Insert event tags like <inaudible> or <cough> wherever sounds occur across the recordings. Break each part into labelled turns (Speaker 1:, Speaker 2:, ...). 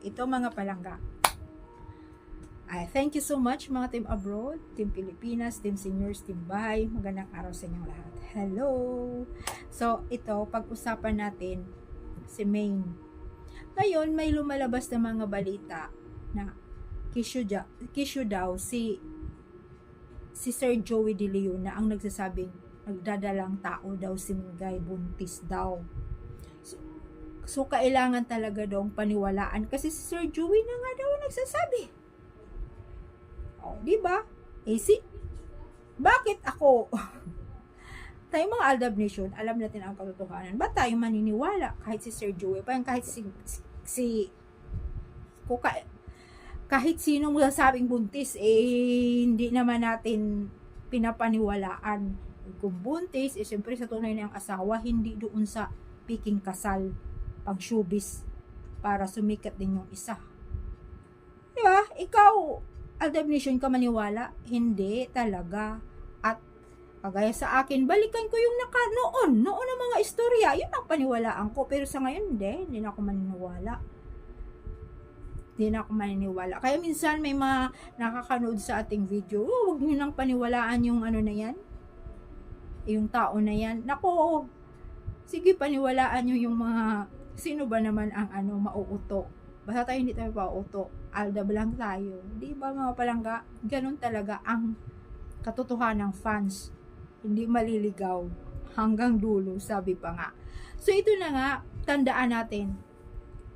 Speaker 1: ito mga palangga. Ay, thank you so much mga team abroad, team Pilipinas, team seniors, team bahay. Magandang araw sa inyong lahat. Hello! So, ito, pag-usapan natin si Maine. Ngayon, may lumalabas na mga balita na kisyo, kisyo daw si si Sir Joey De Leon na ang nagsasabing nagdadalang tao daw si Mingay buntis daw. So, kailangan talaga daw paniwalaan kasi si Sir Joey na nga daw nagsasabi. Oh, di ba? Eh si bakit ako? <laughs> tayo mga Aldab Nation, alam natin ang katotohanan. Ba't tayo maniniwala kahit si Sir Joey, parang kahit si si kung ka, kahit sino magsasabing buntis, eh, hindi naman natin pinapaniwalaan. Kung buntis, eh, siyempre sa tunay na asawa, hindi doon sa piking kasal, pang showbiz, para sumikat din yung isa. Di ba? Ikaw, Aldab Nation ka maniwala? Hindi talaga. At kagaya sa akin, balikan ko yung naka noon, noon ang mga istorya, yun ang paniwalaan ko. Pero sa ngayon, hindi, hindi na ako maniniwala hindi na ako maniniwala. Kaya minsan may mga nakakanood sa ating video, oh, huwag niyo nang paniwalaan yung ano na yan. Yung tao na yan. Nako, sige paniwalaan niyo yung mga, sino ba naman ang ano, mauuto. Basta tayo hindi tayo pauuto. Alda lang tayo. Di ba mga palangga? Ganun talaga ang katotohanan ng fans. Hindi maliligaw hanggang dulo, sabi pa nga. So ito na nga, tandaan natin,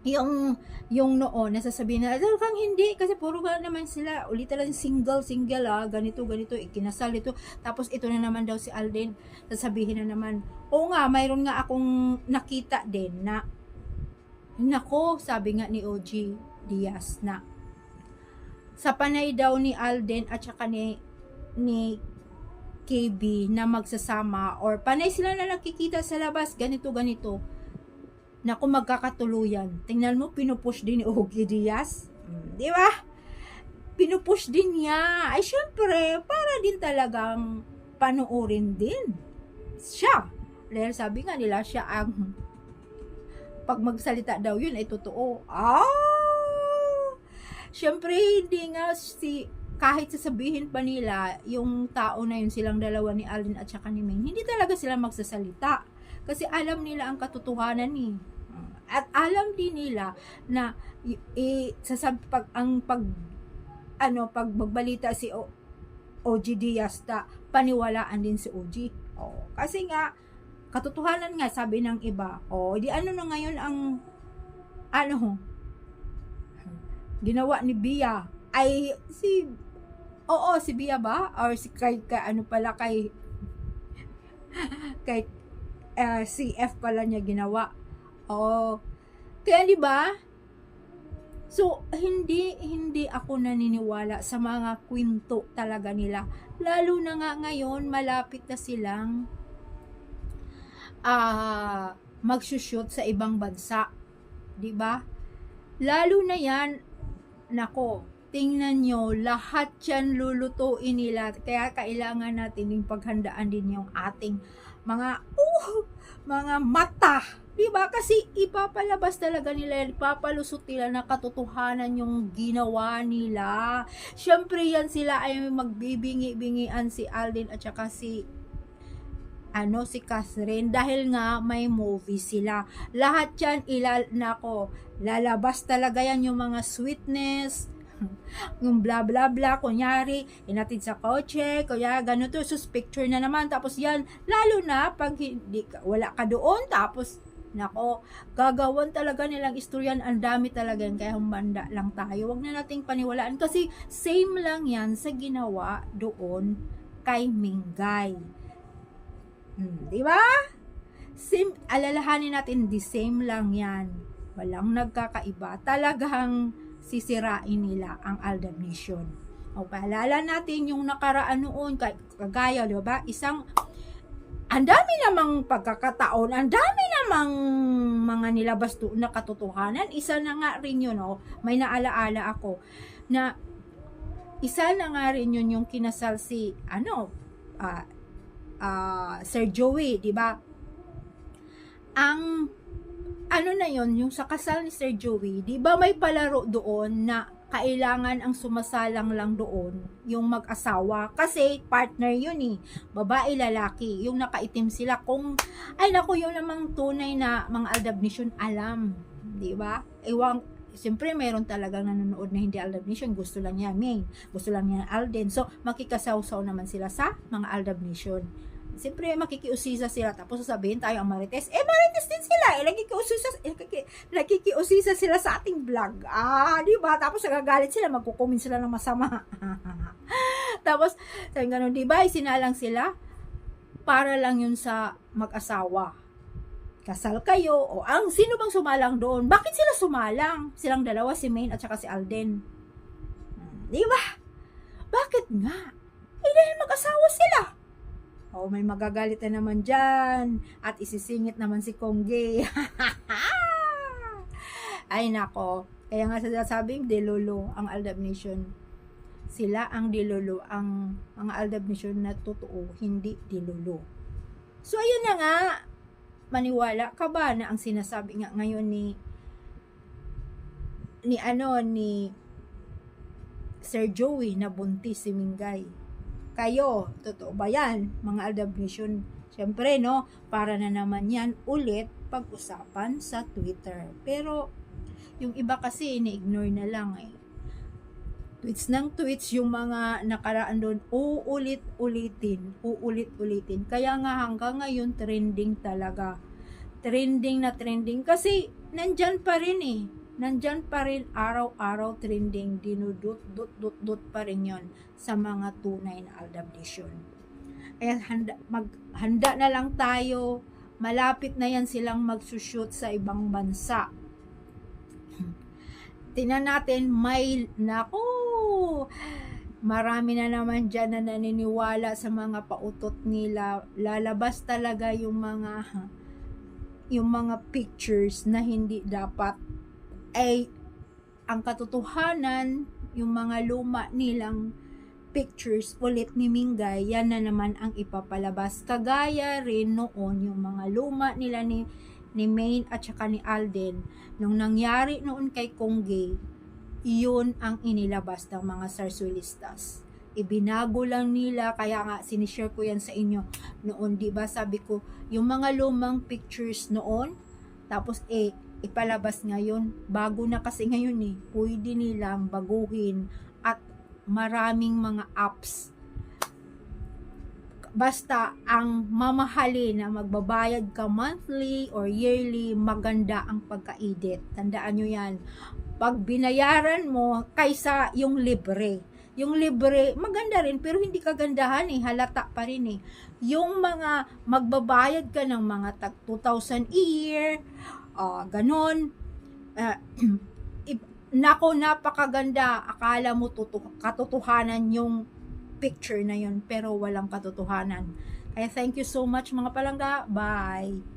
Speaker 1: yung yung noon nasasabihin na "Dahil kang hindi kasi puro ka naman sila ulitan lang single single ah ganito ganito ikinasal ito tapos ito na naman daw si Alden sasabihin na naman oo nga mayroon nga akong nakita din na nako sabi nga ni OG Diaz na sa panay daw ni Alden at saka ni ni KB na magsasama or panay sila na nakikita sa labas ganito ganito na kung magkakatuluyan. Tingnan mo, pinupush din ni Ogie Diaz. Mm, di ba? Pinupush din niya. Ay, syempre, para din talagang panuorin din. Siya. Dahil sabi nga nila, siya ang pag magsalita daw yun ay totoo. Ah! Syempre, hindi nga si kahit sasabihin pa nila yung tao na yun silang dalawa ni Alden at saka ni Maine, hindi talaga sila magsasalita. Kasi alam nila ang katotohanan ni. Eh. At alam din nila na i, sasab, pag, ang pag ano pag magbalita si o, OG Diaz ta paniwalaan din si OG. Oh, kasi nga katotohanan nga sabi ng iba. Oh, di ano na ngayon ang ano ginawa ni Bia ay si Oo, si Bia ba? Or si kay, kay ano pala kay <laughs> kay uh, si F pala niya ginawa. Oo. Kaya di ba? So, hindi hindi ako naniniwala sa mga kwento talaga nila. Lalo na nga ngayon, malapit na silang uh, magsushoot sa ibang bansa. Di ba? Lalo na yan, nako, tingnan nyo, lahat yan lulutuin nila. Kaya kailangan natin yung paghandaan din yung ating mga, uh, mga mata 'Di ba? Kasi ipapalabas talaga nila, ipapalusot nila na katotohanan yung ginawa nila. Syempre yan sila ay magbibingi-bingian si Alden at saka si ano si Catherine dahil nga may movie sila. Lahat yan ilal nako, lalabas talaga yan yung mga sweetness, <laughs> yung bla bla bla, kunyari, inatid sa kotse, kaya ganito, sus picture na naman, tapos yan, lalo na pag hindi, wala ka doon, tapos Nako, gagawan talaga nilang istoryan. Ang dami talaga yan. Kaya humanda lang tayo. Huwag na nating paniwalaan. Kasi same lang yan sa ginawa doon kay Mingay. Hmm, di ba? Sim, alalahanin natin, the same lang yan. Walang nagkakaiba. Talagang sisirain nila ang Aldab Nation. O, paalala natin yung nakaraan noon, kagaya, di ba? Isang ang dami namang pagkakataon, ang dami namang mga nilabas doon na katotohanan. Isa na nga rin yun, oh, may naalaala ako, na isa na nga rin yun yung kinasal si, ano, uh, uh, Sir Joey, di ba? Ang ano na yon yung sa kasal ni Sir Joey, di ba may palaro doon na kailangan ang sumasalang lang doon yung mag-asawa kasi partner yun eh babae lalaki yung nakaitim sila kung ay naku yun namang tunay na mga aldabnisyon alam di ba iwang Siyempre, meron talagang nanonood na hindi Aldab. Gusto lang niya main. Gusto lang niya Alden. So, makikasaw-saw naman sila sa mga Aldab. Siyempre, makikiusisa sila. Tapos sasabihin tayo ang Marites. Eh, Marites din sila. Eh, nakikiusisa, eh, nakiki- nakikiusisa sila sa ating vlog. Ah, di ba? Tapos nagagalit sila. Magkukumin sila ng masama. <laughs> Tapos, sabi ganun, di ba? Isinalang sila para lang yun sa mag-asawa kasal kayo, o ang sino bang sumalang doon? Bakit sila sumalang? Silang dalawa, si Maine at saka si Alden. Hmm, Di ba? Bakit nga? Eh, dahil mag-asawa sila. Oh, may magagalit na naman dyan. At isisingit naman si Kongge. <laughs> Ay, nako. Kaya nga sinasabing delolo ang Aldab Nation. Sila ang dilolo, ang mga Aldab Nation na totoo, hindi dilolo. So, ayun na nga maniwala ka ba na ang sinasabi nga ngayon ni ni ano ni Sir Joey na buntis si Mingay. Kayo, totoo ba yan? Mga Aldab Nation. Siyempre, no, para na naman yan ulit pag-usapan sa Twitter. Pero, yung iba kasi, ini-ignore na lang eh. Tweets ng tweets yung mga nakaraan doon, uulit-ulitin, uulit-ulitin. Kaya nga hanggang ngayon, trending talaga. Trending na trending. Kasi, nandyan pa rin eh. Nandyan pa rin araw-araw trending, dinudut, dut, dut, dut pa rin yon sa mga tunay na aldabnation. Kaya handa, mag, handa na lang tayo, malapit na yan silang magsushoot sa ibang bansa. <laughs> Tingnan natin, may, nako, marami na naman dyan na naniniwala sa mga pautot nila. Lalabas talaga yung mga, <laughs> yung mga pictures na hindi dapat ay ang katotohanan, yung mga luma nilang pictures ulit ni Mingay, yan na naman ang ipapalabas. Kagaya rin noon yung mga luma nila ni ni Maine at saka ni Alden nung nangyari noon kay Kongge iyon ang inilabas ng mga sarsuelistas ibinago lang nila kaya nga sinishare ko yan sa inyo noon di ba sabi ko yung mga lumang pictures noon tapos eh ipalabas ngayon bago na kasi ngayon eh pwede nilang baguhin at maraming mga apps basta ang mamahali na magbabayad ka monthly or yearly, maganda ang pagka-edit. Tandaan nyo yan. Pag binayaran mo, kaysa yung libre. Yung libre, maganda rin, pero hindi kagandahan eh, halata pa rin eh. Yung mga magbabayad ka ng mga tag 2,000 a year, ah ganon, <clears throat> ip- nako napakaganda, akala mo tutu- katotohanan yung picture na yun pero walang katotohanan. Kaya thank you so much mga palangga. Bye!